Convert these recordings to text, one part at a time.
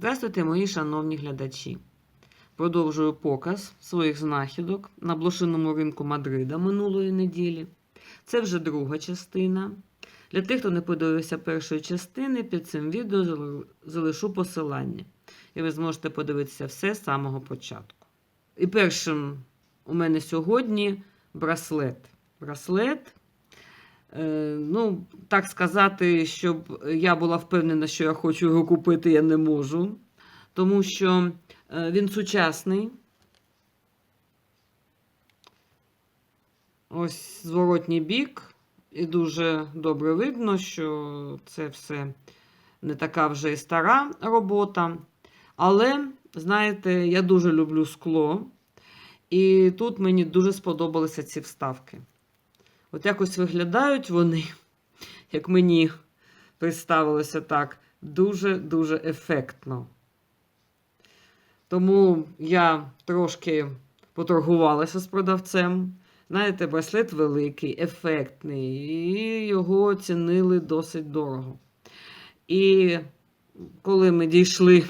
Здравствуйте, мої шановні глядачі. Продовжую показ своїх знахідок на блошиному ринку Мадрида минулої неділі. Це вже друга частина. Для тих, хто не подивився першої частини, під цим відео залишу посилання. І ви зможете подивитися все з самого початку. І першим у мене сьогодні браслет. Браслет. Е, ну, так сказати, щоб я була впевнена, що я хочу його купити, я не можу. Тому що е, він сучасний. Ось зворотній бік. І дуже добре видно, що це все не така вже і стара робота. Але, знаєте, я дуже люблю скло. І тут мені дуже сподобалися ці вставки. От якось виглядають вони, як мені представилося так, дуже-дуже ефектно. Тому я трошки поторгувалася з продавцем. Знаєте, браслет великий, ефектний, і його оцінили досить дорого. І коли ми дійшли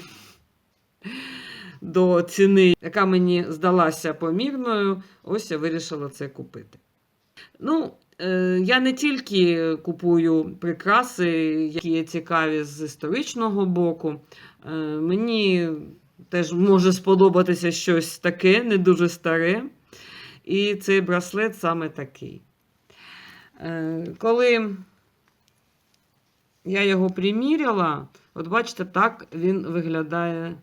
до ціни, яка мені здалася помірною, ось я вирішила це купити. Ну, е, я не тільки купую прикраси, які є цікаві з історичного боку. Е, мені теж може сподобатися щось таке, не дуже старе. І цей браслет саме такий. Е, коли я його приміряла, от бачите, так він виглядає,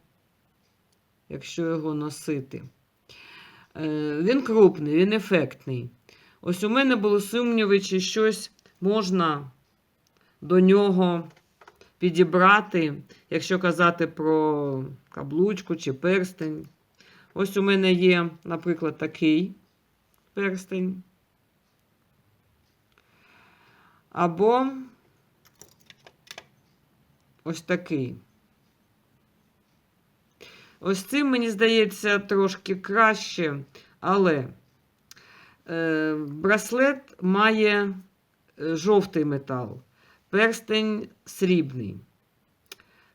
якщо його носити. Він крупний, він ефектний. Ось у мене були сумніви, чи щось можна до нього підібрати, якщо казати про каблучку чи перстень. Ось у мене є, наприклад, такий перстень. Або ось такий. Ось цим, мені здається, трошки краще, але браслет має е, жовтий метал, перстень срібний.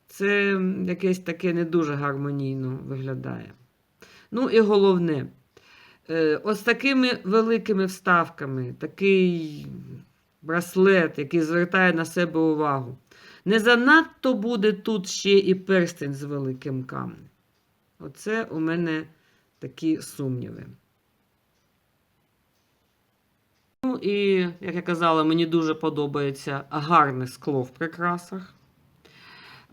Це якесь таке не дуже гармонійно виглядає. Ну і головне, е, ось такими великими вставками, такий браслет, який звертає на себе увагу. Не занадто буде тут ще і перстень з великим камнем. Оце у мене такі сумніви. Ну і, як я казала, мені дуже подобається гарне скло в прикрасах.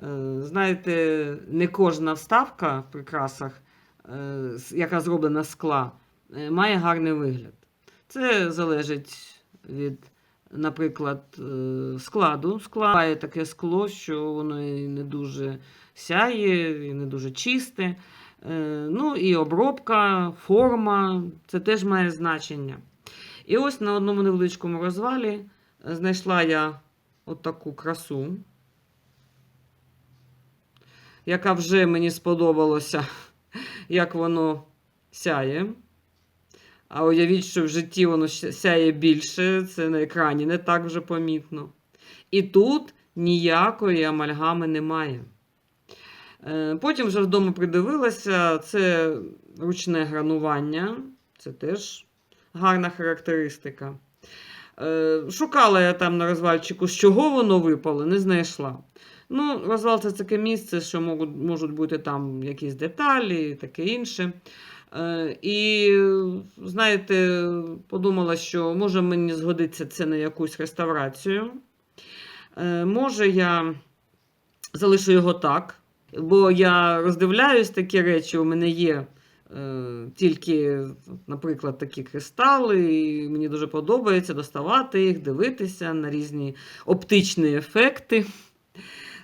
Е, Знаєте, не кожна вставка в прикрасах, е, яка зроблена з скла, е, має гарний вигляд. Це залежить від, наприклад, складу. Скла має таке скло, що воно і не дуже сяє, і не дуже чисте. Ну і обробка, форма це теж має значення. І ось на одному невеличкому розвалі знайшла я от таку красу, яка вже мені сподобалося, як воно сяє. А уявіть, що в житті воно сяє більше, це на екрані не так вже помітно. І тут ніякої амальгами немає. Е, Потім вже вдома придивилася, це ручне гранування, це теж гарна характеристика. Е, Шукала я там на розвальчику, з чого воно випало, не знайшла. Ну, розвал це таке місце, що можуть, можуть бути там якісь деталі і таке інше. Е, І, знаєте, подумала, що може мені згодиться це на якусь реставрацію. Е, Може, я залишу його так, бо я роздивляюсь такі речі, у мене є. Е, Тільки, наприклад, такі кристали, і мені дуже подобається доставати їх, дивитися на різні оптичні ефекти.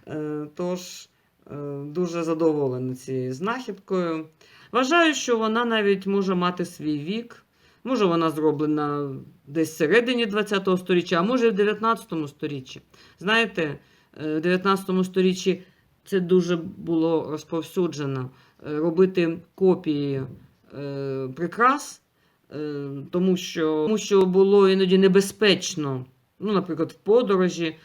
Е, Тож, е, дуже задоволена цією знахідкою. Вважаю, що вона навіть може мати свій вік. Може, вона зроблена десь всередині ХХ століття, а може в 19 сторіччі. Знаєте, в 19 сторіччі це дуже було розповсюджено е, робити копії е, прикрас, е, тому, що, тому що було іноді небезпечно, ну, наприклад, в подорожі.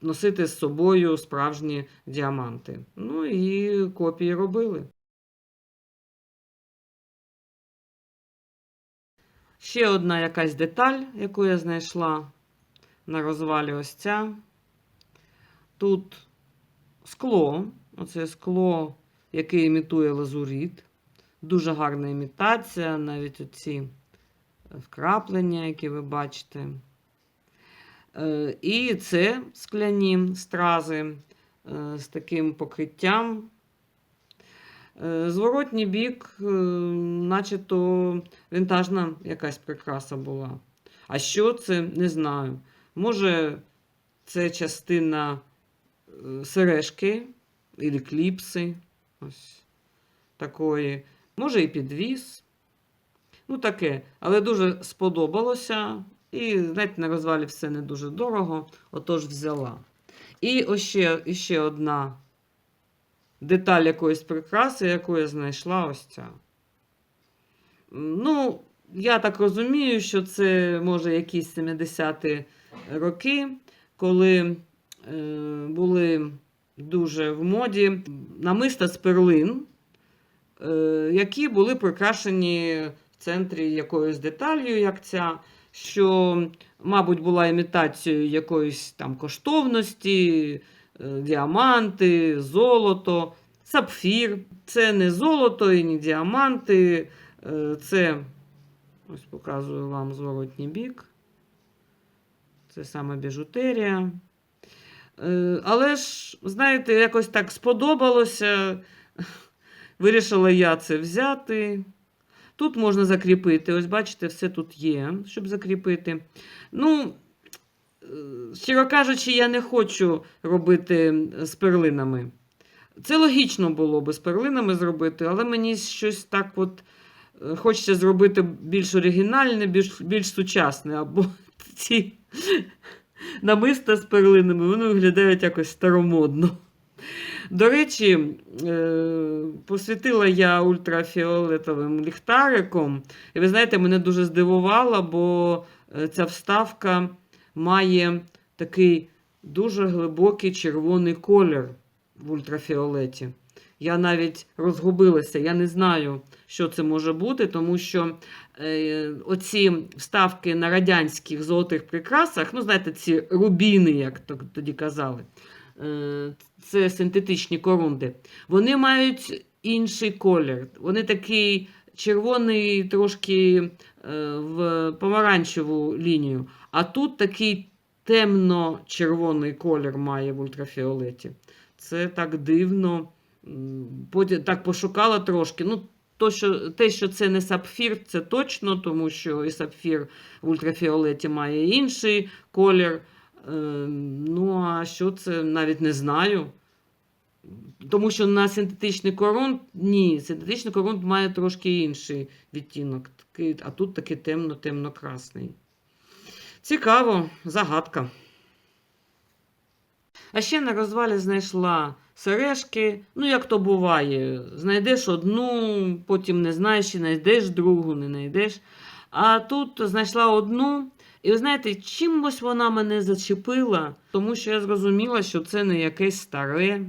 носити з собою справжні діаманти. Ну і копії робили. Ще одна якась деталь, яку я знайшла на розвалі ось ця. Тут скло, оце скло, яке імітує лазурит. Дуже гарна імітація, навіть оці вкраплення, які ви бачите. Е, І це скляні стрази е, з таким покриттям. Е, Зворотній бік, е, начебто вінтажна якась прикраса була. А що це, не знаю. Може, це частина е, сережки або кліпси. Ось такої. Може, і підвіз. Ну, таке. Але дуже сподобалося. І, знаєте, на розвалі все не дуже дорого, отож взяла. І ще, ще одна деталь якоїсь прикраси, яку я знайшла ось ця. Ну, я так розумію, що це може якісь 70-ті роки, коли були дуже в моді намиста з перлин, е, які були прикрашені в центрі якоюсь деталью, як ця, що, мабуть, була імітацією якоїсь там коштовності, е, діаманти, золото, сапфір. Це не золото і не діаманти, е, це ось показую вам зворотній бік. Це саме біжутерія. Е, Але ж, знаєте, якось так сподобалося. Вирішила я це взяти. Тут можна закріпити. Ось, бачите, все тут є, щоб закріпити. Ну, е, щиро кажучи, я не хочу робити з перлинами. Це логічно було би з перлинами зробити, але мені щось так от е, хочеться зробити більш оригінальне, більш, більш сучасне. Або ці намиста з перлинами, вони виглядають якось старомодно. До речі, е, посвітила я ультрафіолетовим ліхтариком. І ви знаєте, мене дуже здивувало, бо е, ця вставка має такий дуже глибокий червоний колір в ультрафіолеті. Я навіть розгубилася, я не знаю, що це може бути, тому що е, оці вставки на радянських золотих прикрасах, ну, знаєте, ці рубіни, як тоді казали, е, це синтетичні корунди, вони мають інший колір. Вони такий червоний, трошки е, в помаранчеву лінію. А тут такий темно-червоний колір має в ультрафіолеті. Це так дивно. Потім так пошукала трошки. Ну, то, що, те, що це не сапфір, це точно, тому що і сапфір в ультрафіолеті має інший колір. Е, ну, а що це навіть не знаю. Тому що на синтетичний корунд ні, синтетичний корунд має трошки інший відтінок, а тут такий темно-темно-красний. Цікаво, загадка. А ще на розвалі знайшла сережки. Ну, як то буває, знайдеш одну, потім не знаєш, і знайдеш другу, не знайдеш. А тут знайшла одну. І ви знаєте, чимось вона мене зачепила, тому що я зрозуміла, що це не якесь старе,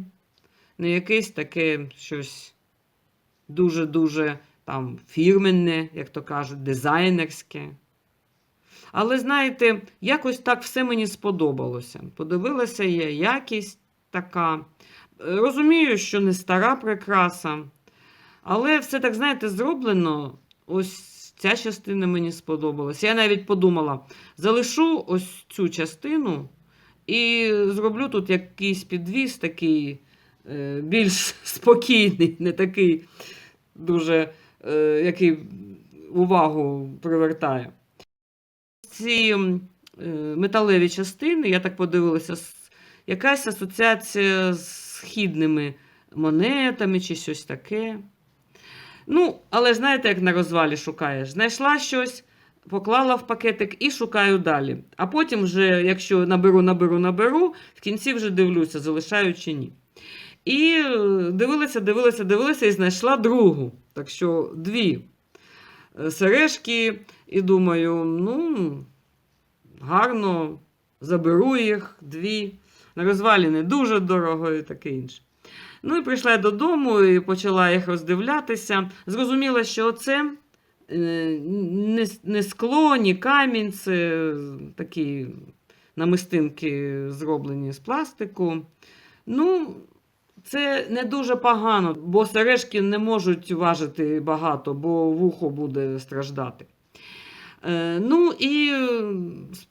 не якесь таке щось дуже-дуже там фірменне, як то кажуть, дизайнерське. Але знаєте, якось так все мені сподобалося. Подивилася я, якість така. Розумію, що не стара прикраса, але все так, знаєте, зроблено. Ось ця частина мені сподобалась. Я навіть подумала: залишу ось цю частину і зроблю тут якийсь підвіз, такий е, більш спокійний, не такий дуже, е, який увагу привертає ці е, металеві частини, я так подивилася, якась асоціація з східними монетами чи щось таке. Ну, але знаєте, як на розвалі шукаєш? Знайшла щось, поклала в пакетик і шукаю далі. А потім, вже, якщо наберу, наберу, наберу, в кінці вже дивлюся, залишаю чи ні. І е, дивилася, дивилася, дивилася і знайшла другу. Так що дві е, сережки, і думаю, ну, гарно заберу їх дві. На розваліни дуже дорого і таке інше. Ну і прийшла я додому і почала їх роздивлятися. Зрозуміла, що це е, не, не скло, ні камінь, це такі намистинки зроблені з пластику. Ну, це не дуже погано, бо сережки не можуть важити багато, бо вухо буде страждати. Е, ну і е,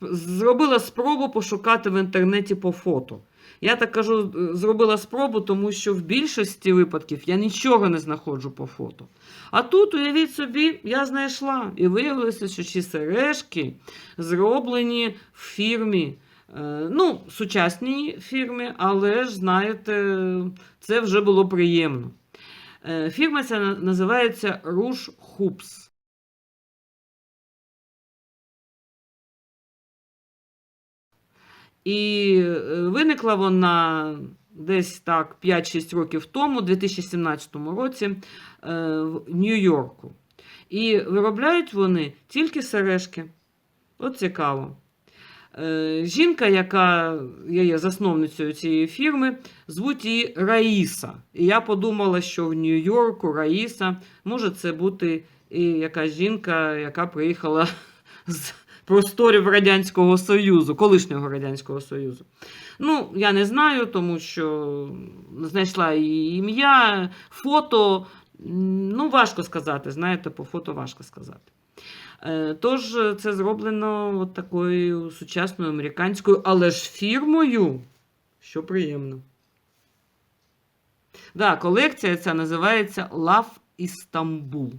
зробила спробу пошукати в інтернеті по фото. Я так кажу, е, зробила спробу, тому що в більшості випадків я нічого не знаходжу по фото. А тут, уявіть собі, я знайшла. І виявилося, що ці сережки зроблені в фірмі. Ну, сучасній фірмі, але ж, знаєте, це вже було приємно. Фірма ця називається Rouge Hoops. І е, виникла вона десь так 5-6 років тому, у 2017 році, е, в Нью-Йорку. І виробляють вони тільки сережки. От цікаво. Е, Жінка, яка є є засновницею цієї фірми, звуть її Раїса. І я подумала, що в Нью-Йорку Раїса може це бути і якась жінка, яка приїхала з просторів Радянського Союзу, колишнього Радянського Союзу. Ну, я не знаю, тому що знайшла її ім'я, фото. Ну, важко сказати, знаєте, по фото важко сказати. Е, Тож це зроблено от такою сучасною американською, але ж фірмою, що приємно. Да, колекція ця називається Love Istanbul.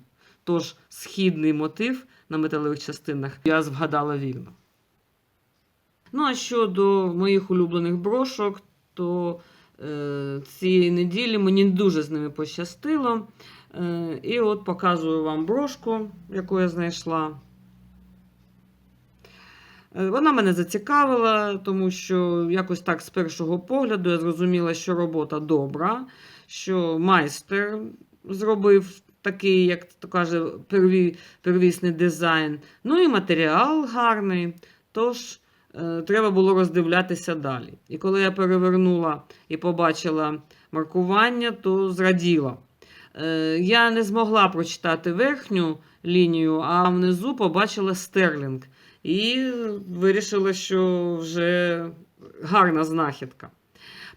Тож східний мотив на металевих частинах я згадала вірно. Ну, а щодо моїх улюблених брошок, то е, цієї неділі мені дуже з ними пощастило. Е, і от показую вам брошку, яку я знайшла. Е, Вона мене зацікавила, тому що якось так з першого погляду я зрозуміла, що робота добра, що майстер зробив такий, як то каже, перві, первісний дизайн. Ну і матеріал гарний. Тож е, треба було роздивлятися далі. І коли я перевернула і побачила маркування, то зраділа. Е, я не змогла прочитати верхню лінію, а внизу побачила стерлінг. І вирішила, що вже гарна знахідка.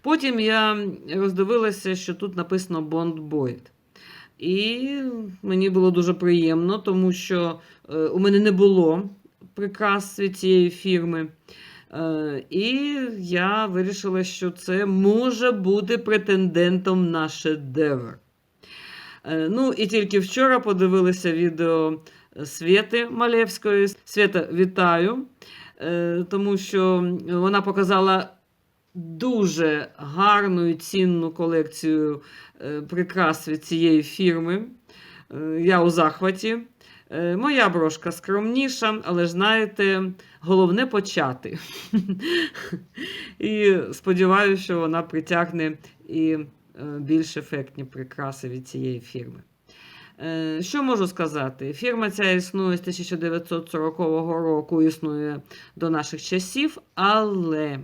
Потім я роздивилася, що тут написано Bond Boyd. І мені було дуже приємно, тому що е, у мене не було прикрас від цієї фірми. Е, і я вирішила, що це може бути претендентом на шедевр. Е, ну, і тільки вчора подивилися відео Свєти Малевської. Свята, вітаю, тому що вона показала дуже гарну і цінну колекцію е, прикрас від цієї фірми. Е, Я у захваті. Е, Моя брошка скромніша, але знаєте, головне почати. І сподіваюся, що вона притягне і більш ефектні прикраси від цієї фірми. Що можу сказати? Фірма ця існує з 1940 року, існує до наших часів, але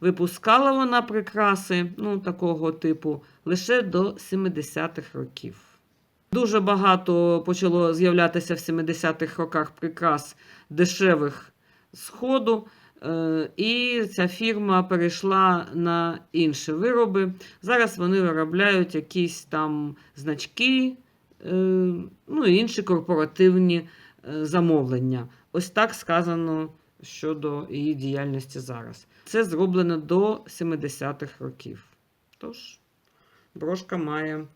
випускала вона прикраси ну, такого типу лише до 70-х років. Дуже багато почало з'являтися в 70-х роках прикрас дешевих сходу. Е, І ця фірма перейшла на інші вироби. Зараз вони виробляють якісь там значки, е, ну і інші корпоративні е, замовлення. Ось так сказано щодо її діяльності зараз. Це зроблено до 70-х років. Тож, брошка має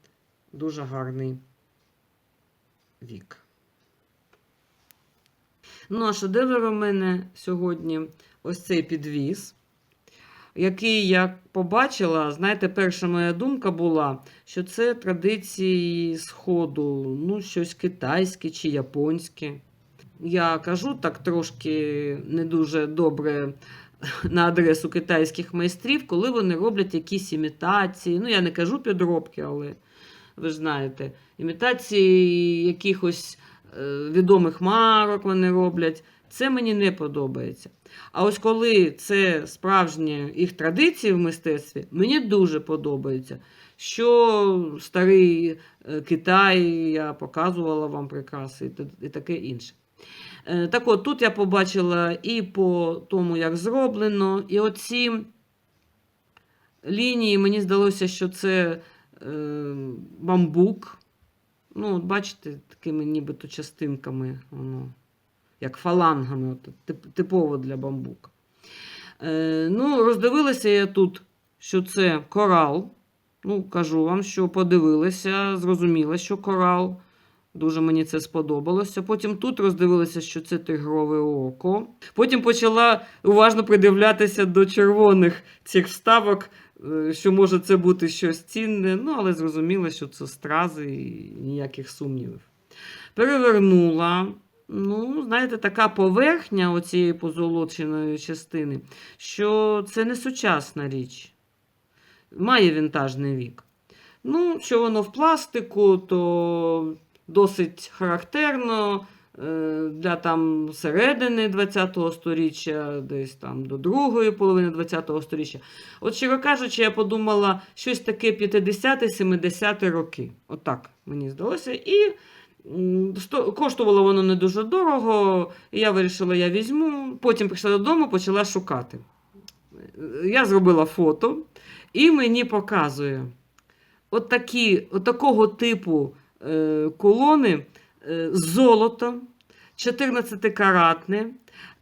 дуже гарний вік. Ну, а шедевр у мене сьогодні ось цей підвіз, який я побачила, знаєте, перша моя думка була, що це традиції Сходу, ну, щось китайське чи японське. Я кажу так трошки не дуже добре на адресу китайських майстрів, коли вони роблять якісь імітації. Ну, я не кажу підробки, але ви ж знаєте, імітації якихось е, відомих марок вони роблять. це мені не подобається. А ось коли це справжні їх традиції в мистецтві, мені дуже подобається. Що старий е, Китай, я показувала вам прикраси і таке інше. Е, Так от, тут я побачила і по тому, як зроблено, і оці лінії, мені здалося, що це е, бамбук. Ну, от бачите, такими нібито частинками, воно, як фалангами, от, тип- типово для бамбука. Е, ну, роздивилася я тут, що це корал. Ну, кажу вам, що подивилася, зрозуміла, що корал. Дуже мені це сподобалося. Потім тут роздивилася, що це тигрове око. Потім почала уважно придивлятися до червоних цих вставок, е, що може це бути щось цінне. Ну, але зрозуміла, що це стрази і ніяких сумнівів. Перевернула. Ну, знаєте, така поверхня оцієї позолоченої частини, що це не сучасна річ. Має вінтажний вік. Ну, що воно в пластику, то досить характерно е, для там середини ХХ століття, десь там до другої половини ХХ століття. От, щиро кажучи, я подумала, щось таке 50-70 роки. Отак мені здалося. І коштувало воно не дуже дорого. Я вирішила, я візьму. Потім прийшла додому, почала шукати. Я зробила фото, і мені показує от такі, от такого типу колони е, з золотом, 14-каратне.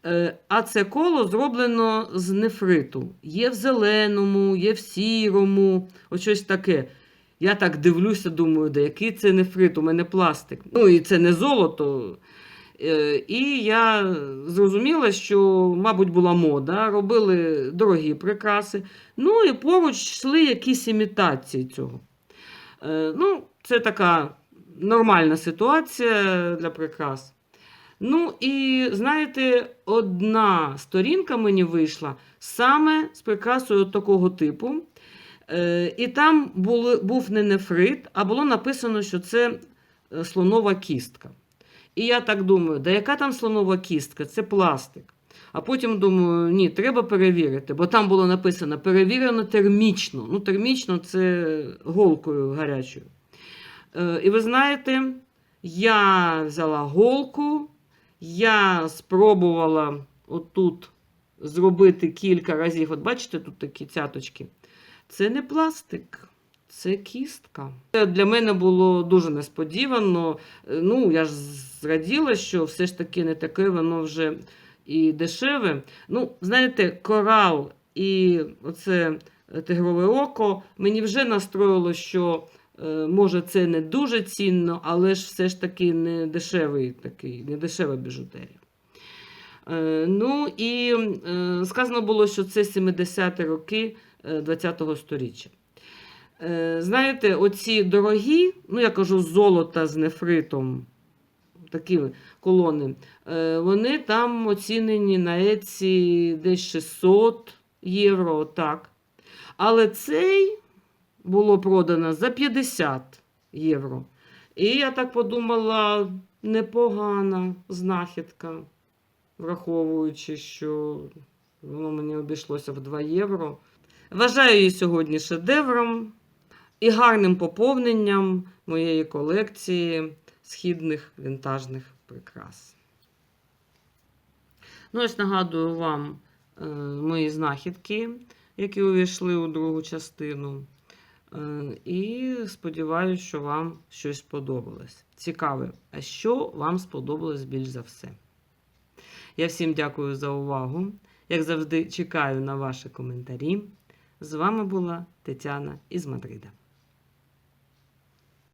Е, а це коло зроблено з нефриту. Є в зеленому, є в сірому, ось щось таке. Я так дивлюся, думаю, де який це нефрит, у мене пластик. Ну і це не золото. Е, І я зрозуміла, що, мабуть, була мода, робили дорогі прикраси. Ну і поруч йшли якісь імітації цього. Е, Ну, це така нормальна ситуація для прикрас. Ну, і знаєте, одна сторінка мені вийшла саме з прикрасою такого типу. Е, І там були, був не нефрит, а було написано, що це е, слонова кістка. І я так думаю, да яка там слонова кістка? Це пластик. А потім думаю, ні, треба перевірити, бо там було написано перевірено термічно. Ну, термічно це голкою гарячою. Е, І ви знаєте, я взяла голку, я спробувала отут зробити кілька разів. От бачите, тут такі цяточки. Це не пластик, це кістка. Це для мене було дуже несподівано. Е, Ну, я ж зраділа, що все ж таки не таке воно вже і дешеве. Ну, знаєте, корал і оце тигрове око мені вже настроїло, що може це не дуже цінно, але ж все ж таки не дешевий такий, не дешева біжутерія. Е, Ну і е, сказано було, що це 70-ті роки е, 20-го сторіччя. Е, Знаєте, оці дорогі, ну я кажу, золота з нефритом, такі колони, е, вони там оцінені на Еці десь 600 євро, так. Але цей було продано за 50 євро. І я так подумала, непогана знахідка, враховуючи, що воно мені обійшлося в 2 євро. Вважаю її сьогодні шедевром і гарним поповненням моєї колекції східних вінтажних прикрас. Ну, ось нагадую вам е, мої знахідки, які увійшли у другу частину. Е, і сподіваюся, що вам щось сподобалось. Цікаве, а що вам сподобалось більш за все? Я всім дякую за увагу. Як завжди, чекаю на ваші коментарі. З вами була Тетяна із Мадрида.